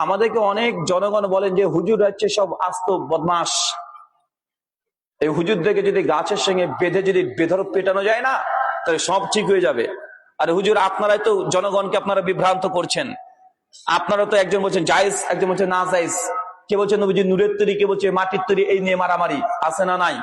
আমাদেরকে অনেক জনগণ বলেন যে, হুজুর হচ্ছে সব আস্ত বদমাস এই হুজুরদেরকে যদি গাছের সঙ্গে বেঁধে যদি বেধর পেটানো যায় না, তাহলে সব ঠিক হয়ে যাবে। আর হুজুর, আপনারাই তো জনগণকে আপনারা বিভ্রান্ত করছেন। আপনারা তো একজন বলছেন, জায়েজ একজন বলছেন, না জায়েজ কে বলছে, নবীজি, নূরের তৈরি কে বলছে, মাটির তৈরি এই নিয়ে মারামারি। আছে না নাই?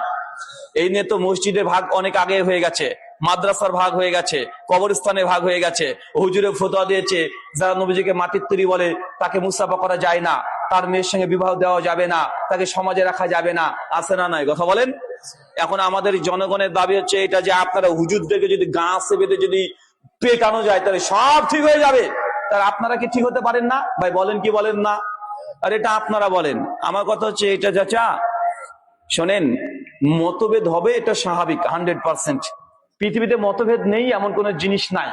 এই নিয়ে তো মসজিদের ভাগ অনেক আগে হয়ে গেছে। মাদ্রাসার ভাগ হয়ে গেছে, কবরস্থানের ভাগ হয়ে গেছে। হুজুরে ফতোয়া দিয়েছে, যারা নবীজিকে মাটির তৈরি বলে তাকে মুসাফা করা যায় না, তার মেয়ের সঙ্গে বিবাহ দেওয়া যাবে না, তাকে সমাজে রাখা যাবে না, আছে না নাই? কথা বলেন? এখন আমাদের জনগণের দাবি হচ্ছে এটা যে আপনারা হুজুরদেরকে যদি গাছে বেঁধে যদি পেটানো যায়, তাহলে সব ঠিক হয়ে যাবে। তার আপনারা কি ঠিক হতে পারেন না? ভাই, বলেন কি বলেন না? আর এটা আপনারা বলেন। আমার কথা হচ্ছে, এটা চাচা, শোনেন, মতভেদ হবে এটা স্বাভাবিক হান্ড্রেড পার্সেন্ট পৃথিবীতে মতভেদ নেই, এমন কোন জিনিস নাই।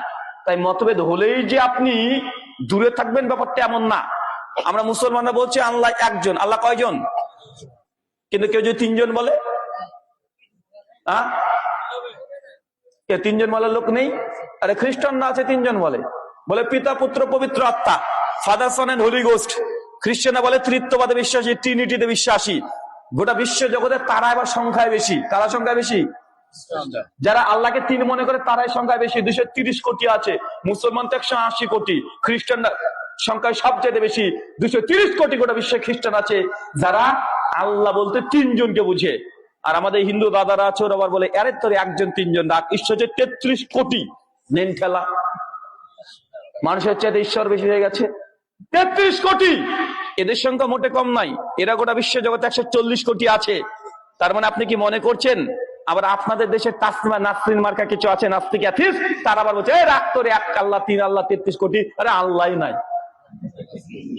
তাই মতভেদ হলেই যে আপনি দূরে থাকবেন ব্যাপারটা এমন না। আমরা মুসলমানরা বলছি, আল্লাহ একজন। আল্লাহ কয়জন? কিন্তু কেউ যদি তিনজন বলে? হ্যাঁ কে তিনজন বলার লোক নেই? আরে খ্রিস্টানরা আছে, তিনজন বলে। বলে পিতা, পুত্র, পবিত্র আত্মা। Father son and holy ghost খ্রিস্টানরা বলে তৃত্ববাদে বিশ্বাসী ট্রিনিটিতে বিশ্বাসী। গোটা বিশ্ব জগতে তারা এবার সংখ্যায় বেশি। তারা সংখ্যায় বেশি? যারা আল্লাহকে তিন মনে করে, তারাই সংখ্যায় বেশি। দুশো তিরিশ কোটি আছে। মুসলমান তো একশো আশি কোটি। খ্রিস্টানরা সংখ্যায় সবচেয়ে বেশি। দুশো তিরিশ কোটি গোটা বিশ্বে খ্রিস্টান আছে। যারা আল্লাহ বলতে তিনজনকে বুঝে। আর আমাদের হিন্দু দাদারা আছে, ওরা বলে, আরে তোর একজন, তিনজন ডাক ঈশ্বর হচ্ছে তেত্রিশ কোটি। নেন খেলা। মানুষের চেয়ে ঈশ্বর বেশি হয়ে গেছে। তেত্রিশ কোটি! এদের সংখ্যা মোটে কম নাই। এরা গোটা বিশ্ব জগতে একশো চল্লিশ কোটি আছে। তার মানে আপনি কি মনে করছেন? আবার আপনাদের দেশে তাসলিমা নাসরিন মার্কা কিছু আছে, নাস্তিক অ্যাথিস তারা আবার বলছে "এই রাগ তোর এক আল্লাহ তিন আল্লাহ তেত্রিশ কোটি। আরে আল্লাহ নাই।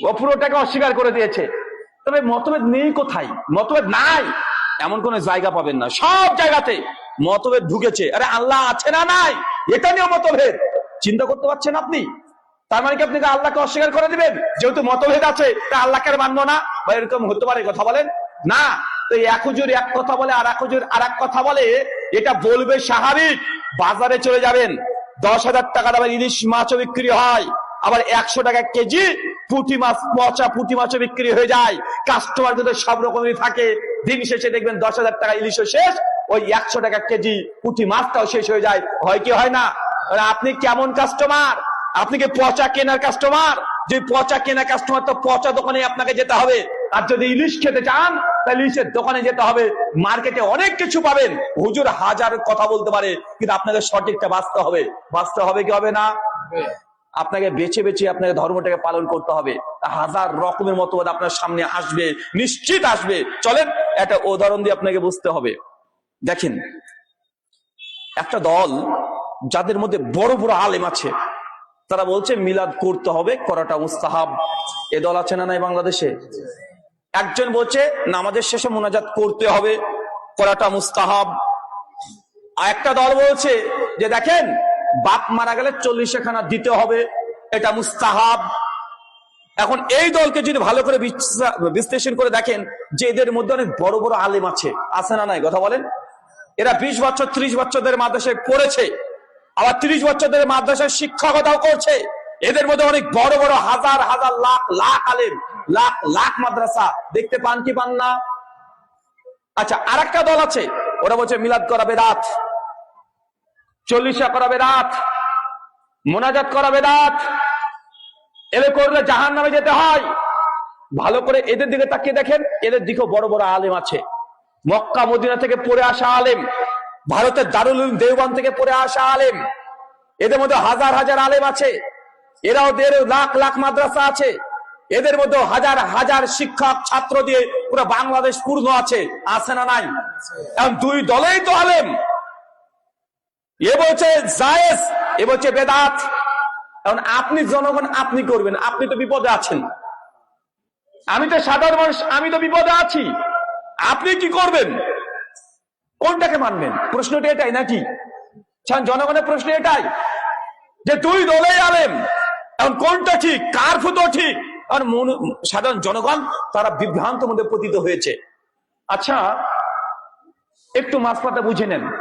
ও পুরোটাকে অস্বীকার করে দিয়েছে। তবে মতভেদ নেই কোথায়? মতভেদ নাই। এমন কোন জায়গা পাবেন না। সব জায়গাতে মতভেদ ঢুকেছে। আরে আল্লাহ আছে না নাই? এটা নিয়েও মতভেদ। চিন্তা করতে পারছেন আপনি? তার মানে কি আপনি আল্লাহকে অস্বীকার করে দিবেন? যেহেতু মতভেদ আছে, তা আল্লাহকে মানবো না। বা এরকম হতে পারে, কথা বলেন? না। তো এক হুজুর এক কথা বলে আর এক হুজুর আর এক কথা বলে, এটা বলবে স্বাভাবিক। বাজারে চলে যাবেন, দশ হাজার টাকা দামের ইলিশ মাছও বিক্রি হয়, আবার একশো টাকা কেজি পুঁটি মাছ, পচা পুঁটি মাছও বিক্রি হয়ে যায়। কাস্টমার কিন্তু সব রকমই থাকে। দিন শেষে দেখবেন দশ হাজার টাকা ইলিশও শেষ, ওই একশো টাকা কেজি পুঁটি মাছটাও শেষ হয়ে যায়। হয় কি হয় না? আপনি কেমন কাস্টমার আপনি কি পচা কেনার কাস্টমার যে পচা কেনা কাস্টমার তো পচা দোকানে আপনাকে যেতে হবে। আর যদি ইলিশ খেতে চান তাহলে ইলিশের দোকানে যেতে হবে, মার্কেটে অনেক কিছু পাবেন। হুজুর হাজার কথা বলতে পারে, কিন্তু আপনাকে সঠিকটা বাঁচতে হবে। বাঁচতে হবে কি হবে না? আপনাকে বেছে বেছে আপনাকে ধর্মটাকে পালন করতে হবে। হাজার রকমের মতবাদ আপনার সামনে আসবে, নিশ্চিত আসবে। চলেন, একটা উদাহরণ দিয়ে আপনাকে বুঝতে হবে। দেখেন, একটা দল যাদের মধ্যে বড় বড় আলেম আছে, তারা বলছে মিলাদ করতে হবে, করাটা মুস্তাহাব। এ দল আছে না নাই বাংলাদেশে? একজন বলছে, নামাজের শেষে মোনাজাত করতে হবে, করাটা মুস্তাহাব। আর একটা দল বলছে যে, দেখেন, বাপ মারা গেলে চল্লিশে খানা দিতে হবে, এটা মুস্তাহাব। এখন এই দলকে যদি ভালো করে বিশ্লা- বিশ্লেষণ করে দেখেন, যে এদের মধ্যে অনেক বড় বড় আলেম আছে আছে না নাই? কথা বলেন। এরা বিশ বছর, ত্রিশ বছরদের মাদ্রাসায় পড়েছে আবার ত্রিশ বছরদের মাদ্রাসায় শিক্ষকতাও করছে। এদের মধ্যে অনেক বড় বড় হাজার হাজার লাখ লাখ আলেম। লাখ লাখ মাদ্রাসা। দেখতে পান কি পান না? আচ্ছা আর দল আছে, ওরা বলছে মিলাদ করাবে রাত। চল্লিশা করাবে রাত। মোনাজাত করাবে রাত। এদের করলে জাহান নামে যেতে হয়। ভালো করে এদের দিকে তাকিয়ে দেখেন, এদের দিকেও বড় বড় আলেম আছে। মক্কা, মদিনা থেকে পড়ে আসা আলেম। ভারতের দারুল দেওবান থেকে পড়ে আসা আলেম। এদের মধ্যে হাজার হাজার আলেম আছে। এরাও দেড় লাখ লাখ মাদ্রাসা আছে। এদের মধ্যে হাজার হাজার শিক্ষক, ছাত্র দিয়ে পুরো বাংলাদেশ পূর্ণ আছে আছে না নাই? এখন দুই দলেই তো আলেম। এ বলছে জায়েজ, এ বলছে বেদাত। এখন আপনি জনগণ, আপনি করবেন, আপনি তো বিপদে আছেন। আমি তো সাধারণ মানুষ, আমি তো বিপদে আছি। আপনি কি করবেন? কোনটাকে মানবেন? প্রশ্নটা এটাই নাকি? জনগণের প্রশ্ন এটাই যে দুই দলেই আলেম। এখন কোনটা ঠিক? কার ফুটো ঠিক? আর সাধারণ জনগণ তারা বিভ্রান্ত মধ্যে পতিত হয়েছে। আচ্ছা একটু মাঝপাতা বুঝে নেন।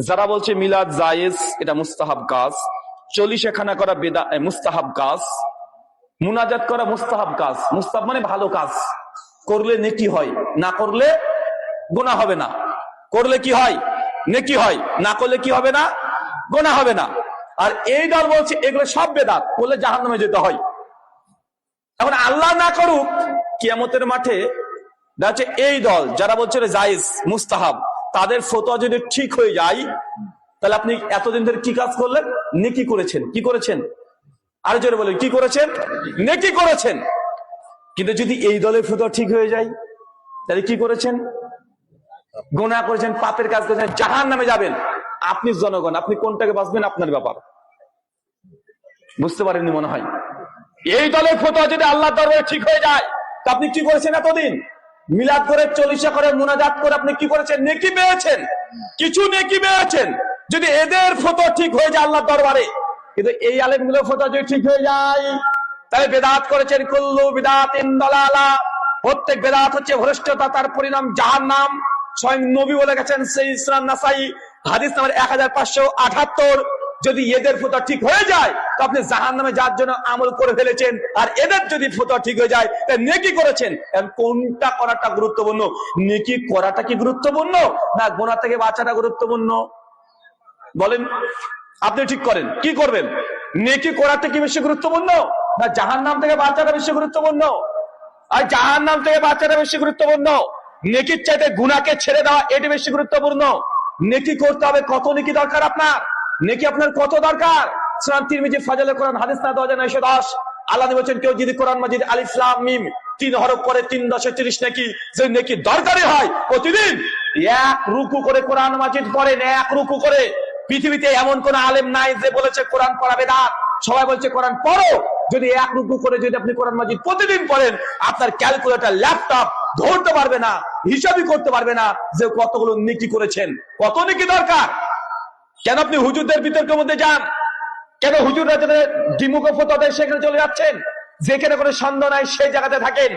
যারা বলছে মিলাদ জায়েজ, এটা মুস্তাহাব কাজ। চল্লিশ খানা করা বেদা মুস্তাহাব কাজ। মুনাজাত করা মুস্তাহাব কাজ। মুস্তাহাব মানে ভালো কাজ। করলে নেকি হয়। না করলে গোনা হবে না। করলে কি হয়? নেকি হয়। না করলে কি হবে না? গোনা হবে না। আর এই দল বলছে, এগুলো সব বেদাত। করলে জাহান নামে যেতে হয়। এখন আল্লাহ না করুক, কিয়ামতের মাঠে যাচ্ছে এই দল, যারা বলছে জায়েজ, মুস্তাহাব, তাদের ফতোয়া যদি ঠিক হয়ে যায়, তাহলে আপনি এতদিন ধরে কি কাজ করলেন? নেকি করেছেন। কি করেছেন? আর জোরে বলেন, কি করেছেন? নেকি করেছেন। কিন্তু যদি এই দলের ফতোয়া ঠিক হয়ে যায়, তাহলে কি করেছেন? গোনা করেছেন, পাপের কাজ করেছেন জাহান নামে যাবেন। আপনি জনগণ, আপনি কোনটাকে বাঁচবেন? আপনার ব্যাপার। বুঝতে পারেননি মনে হয়? এই দলের ফতোয়া যদি আল্লাহ দরবারে ঠিক হয়ে যায়, তা আপনি কি করেছেন এতদিন? মিলাদ করে চল্লিশা করে মোনাজাত করে আপনি কি করেছেন? নেকি পেয়েছেন? কিছু নেকি পেয়েছেন? যদি এদের ফতোয়া ঠিক হয়ে যায় আল্লাহ দরবারে, কিন্তু এই আলেমগুলো ফতোয়া যদি ঠিক হয়ে যায় তাহলে বেদাত করেছেন কুল্লু বিদাত ইন্দলালা প্রত্যেক বেদাত হচ্ছে ভ্রষ্টতা, তার পরিণাম জাহান নাম স্বয়ং নবী বলে গেছেন সেই ইসলাম নাসাই, হাদিস নাম্বার এক হাজার পাঁচশো আঠাত্তর। যদি এদের ফোতা ঠিক হয়ে যায়, তো আপনি জাহান নামে যার জন্য আমল করে ফেলেছেন। আর এদের যদি ফোতা ঠিক হয়ে যায় নেকি করেছেন। কোনটা করাটা গুরুত্বপূর্ণ? নেকি করাটা কি গুরুত্বপূর্ণ? না, গোনা থেকে বাঁচাটা গুরুত্বপূর্ণ? বলেন, আপনি ঠিক করেন। কি করবেন? নেকি করাটা কি বেশি গুরুত্বপূর্ণ? না জাহান নাম থেকে বাঁচাটা বেশি গুরুত্বপূর্ণ? আর জাহান নাম থেকে বাঁচাটা বেশি গুরুত্বপূর্ণ? নেকির চাইতে গুনাকে ছেড়ে দেওয়া এটি বেশি গুরুত্বপূর্ণ? নেকি করতে হবে কত নেকি দরকার আপনার? নেকি আপনার কত দরকার? সুনান তিরমিজি, ফাজালে কোরআন, হাদিস না দু হাজার নয়শো দশ। আল্লাহ বলছেন, কেউ যদি কোরআন মাজিদ আলিফলাম মিম, তিন হরফ করে তিন, দশে, তিরিশ নাকি, যে নেকি দরকারই হয় প্রতিদিন, এক রুকু করে কোরআন মাজিদ পড়েন, এক রুকু করে। পৃথিবীতে এমন কোন আলেম নাই যে বলেছে কোরআন পড়াবে না সবাই বলছে, কোরআন পড়ো। যদি এক রুকু করে যদি আপনি কোরআন মাজিদ প্রতিদিন পড়েন, আপনার ক্যালকুলেটর, ল্যাপটপ ধরতে পারবে না, হিসাবই করতে পারবে না যে কতগুলো নেকি করেছেন, কত নেকি দরকার। কেন আপনি হুজুরদের বিতর্কের মধ্যে যান? কেন হুজুররা যেখানে দ্বিমুখ সেখানে চলে যাচ্ছেন? যেখানে কোনো সন্দেহ নাই, সেই জায়গাতে থাকেন।